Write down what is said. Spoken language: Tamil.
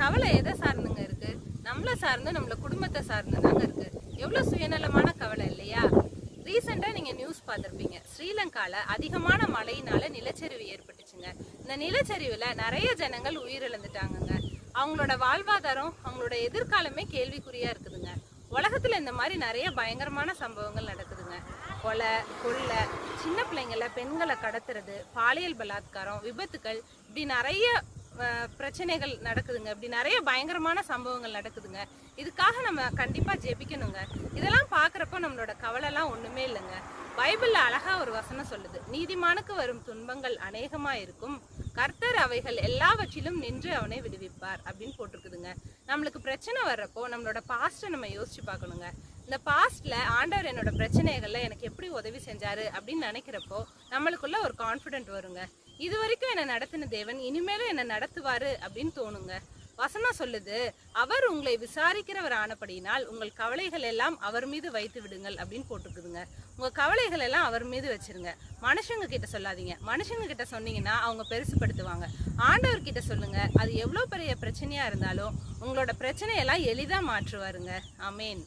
கவலை எதை சார்ந்துங்க இருக்கு? நம்மள சார்ந்து நம்மள குடும்பத்தை சார்ந்து தாங்க இருக்கு. எவ்வளவு சுயநலமான கவலை இல்லையா? ரீசெண்டா நீங்க நியூஸ் பார்த்துருப்பீங்க. ஸ்ரீலங்கால அதிகமான மழையினால நிலச்சரிவு ஏற்பட்டுச்சுங்க. இந்த நிலச்சரிவுல நிறைய ஜனங்கள் உயிரிழந்துட்டாங்கங்க. அவங்களோட வாழ்வாதாரம் அவங்களோட எதிர்காலமே கேள்விக்குறியா இருக்குதுங்க. உலகத்துல இந்த மாதிரி நிறைய பயங்கரமான சம்பவங்கள் நடக்குதுங்க. கொலை கொள்ளை சின்ன பிள்ளைங்கள பெண்களை கடத்துறது பாலியல் பலாத்காரம் விபத்துக்கள் இப்படி நிறைய பிரச்சனைகள் நடக்குதுங்க. இப்படி நிறைய பயங்கரமான சம்பவங்கள் நடக்குதுங்க. இதுக்காக நம்ம கண்டிப்பாக ஜெபிக்கணுங்க. இதெல்லாம் பார்க்குறப்ப நம்மளோட கவலைலாம் ஒன்றுமே இல்லைங்க. பைபிளில் அழகாக ஒரு வசனம் சொல்லுது. நீதிமானுக்கு வரும் துன்பங்கள் அநேகமாக இருக்கும். கர்த்தர் அவைகள் எல்லாவற்றிலும் நின்று அவனை விடுவிப்பார் அப்படின்னு போட்டிருக்குதுங்க. நம்மளுக்கு பிரச்சனை வர்றப்போ நம்மளோட பாஸ்ட்டை நம்ம யோசிச்சு பார்க்கணுங்க. இந்த பாஸ்டில் ஆண்டவர் என்னோட பிரச்சனைகளில் எனக்கு எப்படி உதவி செஞ்சாரு அப்படின்னு நினைக்கிறப்போ நம்மளுக்குள்ள ஒரு கான்ஃபிடென்ட் வருங்க. இது வரைக்கும் என்னை நடத்தின தேவன் இனிமேலும் என்னை நடத்துவாரு அப்படின்னு தோணுங்க. வசனம் சொல்லுது அவர் உங்களை விசாரிக்கிறவர் ஆனபடியினால் உங்கள் கவலைகள் எல்லாம் அவர் மீது வைத்து விடுங்கள் அப்படின்னு போட்டுருக்குதுங்க. உங்கள் கவலைகள் எல்லாம் அவர் மீது வச்சிருங்க. மனுஷங்க கிட்ட சொல்லாதீங்க. மனுஷங்க கிட்ட சொன்னீங்கன்னா அவங்க பெருசுப்படுத்துவாங்க. ஆண்டவர் கிட்ட சொல்லுங்க அது எவ்வளோ பெரிய பிரச்சனையாக இருந்தாலும் உங்களோட பிரச்சனையெல்லாம் எளிதாக மாற்றுவாருங்க. அமேன்